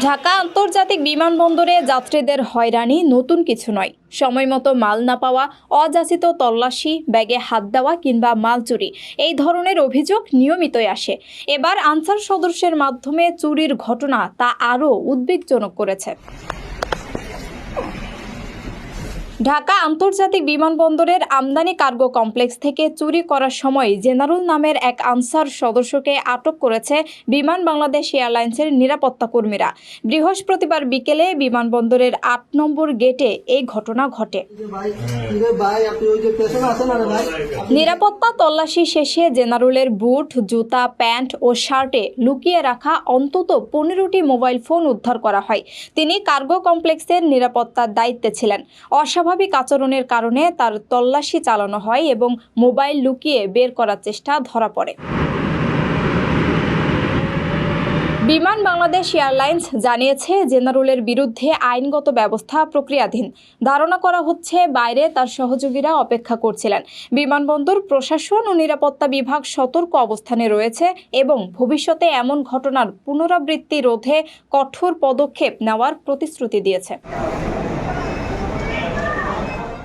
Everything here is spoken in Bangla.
ঢাকা আন্তর্জাতিক বিমানবন্দরে যাত্রীদের হয়রানি নতুন কিছু নয়। সময়মতো মাল না পাওয়া, অযাচিত তল্লাশি, ব্যাগে হাত দেওয়া কিংবা মাল চুরি, এই ধরনের অভিযোগ নিয়মিতই আসে। এবার আনসার সদস্যের মাধ্যমে চুরির ঘটনা তা আরও উদ্বেগজনক করেছে। ঢাকা আন্তর্জাতিক বিমানবন্দরের আমদানি কার্গো কমপ্লেক্স থেকে চুরি করার সময় জেনারুল নামের এক আনসার সদস্যকে আটক করেছে বিমান বাংলাদেশ এয়ারলাইন্সের নিরাপত্তা কর্মীরা। বৃহস্পতিবার বিকেলে বিমানবন্দরের আট নম্বর গেটে এই ঘটনা ঘটে। নিরাপত্তা তল্লাশি শেষে জেনারুলের বুট, জুতা, প্যান্ট ও শার্টে লুকিয়ে রাখা অন্তত পনেরোটি মোবাইল ফোন উদ্ধার করা হয়। তিনি কার্গো কমপ্লেক্সের নিরাপত্তার দায়িত্বে ছিলেন। অস্বাভাবিক আচরণের কারণে তার তল্লাশি চালানো হয় এবং মোবাইল লুকিয়ে বের করার চেষ্টা ধরা পড়ে। বিমান বাংলাদেশ এয়ারলাইন্স জানিয়েছে, জেনারেলের বিরুদ্ধে আইনগত ব্যবস্থা প্রক্রিয়াধীন। ধারণা করা হচ্ছে, বাইরে তার সহযোগীরা অপেক্ষা করছিলেন। বিমানবন্দর, প্রশাসন ও নিরাপত্তা বিভাগ সতর্ক অবস্থানে রয়েছে এবং ভবিষ্যতে এমন ঘটনার পুনরাবৃত্তি রোধে কঠোর পদক্ষেপ নেওয়ার প্রতিশ্রুতি দিয়েছে।